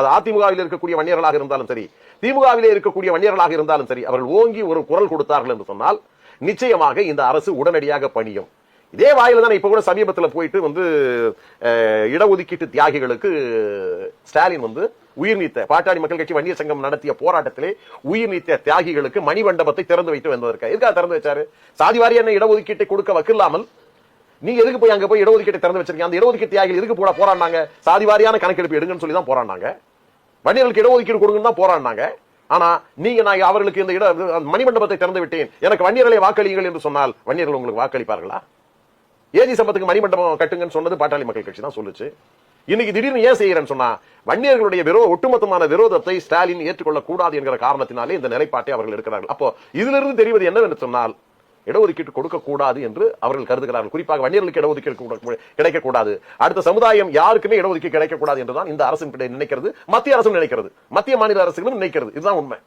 அது அதிமுகவில் இருக்கக்கூடிய வன்னியர்களாக இருந்தாலும் சரி திமுகவிலே இருக்கக்கூடிய வன்னியர்களாக இருந்தாலும் சரி அவர்கள் ஓங்கி ஒரு குரல் கொடுத்தார்கள் என்று சொன்னால் நிச்சயமாக இந்த அரசு உடனடியாக பணியும். இதே வாயில் தான் இப்ப கூட சமீபத்தில் போயிட்டு வந்து இடஒதுக்கீட்டு தியாகிகளுக்கு ஸ்டாலின் வந்து உயிர் நீத்த பாட்டாளி மக்கள் கட்சி வன்னியர் சங்கம் நடத்திய போராட்டத்திலே உயிர் நீத்த தியாகிகளுக்கு மணிமண்டபத்தை திறந்து வைத்து வந்ததற்கு? எதுக்காக திறந்து வச்சாரு? சாதிவாரி என்ன இடஒதுக்கீட்டை கொடுக்க வக்கில்லாமல் நீங்க எதுக்கு போய் அங்க போய் இடஒதுக்கீட்டை திறந்து வச்சிருக்கீங்க? அந்த இடஒதுக்கீட்டு தியாகிகள் எதுக்கு போட போராடினாங்க சாதி வாரியான கணக்கெடுப்பு எடுங்கன்னு சொல்லி தான் போராடினாங்க வன்னியர்களுக்கு இடஒதுக்கீடு கொடுங்கன்னு தான் போராடினாங்க ஆனா நீங்க நான் அவர்களுக்கு இந்த இட மணிமண்டபத்தை திறந்து விட்டேன். எனக்கு வன்னியர்களை வாக்களியுங்கள் என்று சொன்னால் வன்னியர்கள் உங்களுக்கு வாக்களிப்பார்களா? ஏஜி சம்பத்துக்கு மணிமண்டபம் கட்டுங்கன்னு சொன்னது பாட்டாளி மக்கள் கட்சி தான் சொல்லுச்சு. இன்னைக்கு திடீர்னு ஏன் செய்யறேன்னு சொன்னா வன்னியர்களுடைய விரோ ஒட்டுமொத்தமான விரோதத்தை ஸ்டாலின் ஏற்றுக்கொள்ள கூடாது என்கிற காரணத்தினாலே இந்த நிலைப்பாட்டை அவர்கள் எடுக்கிறார்கள். அப்போ இதிலிருந்து தெரிவது என்னவென்று சொன்னால் இடஒதுக்கீடு கொடுக்க கூடாது என்று அவர்கள் கருதுகிறார்கள். குறிப்பாக வன்னியர்களுக்கு இடஒதுக்கீடு கிடைக்கக்கூடாது. அடுத்த சமுதாயம் யாருக்குமே இடஒதுக்கீடு கிடைக்கக்கூடாது என்றுதான் இந்த அரசு நினைக்கிறது. மத்திய அரசும் நினைக்கிறது. மத்திய மாநில அரசுகளும் நினைக்கிறது. இதுதான் உண்மை.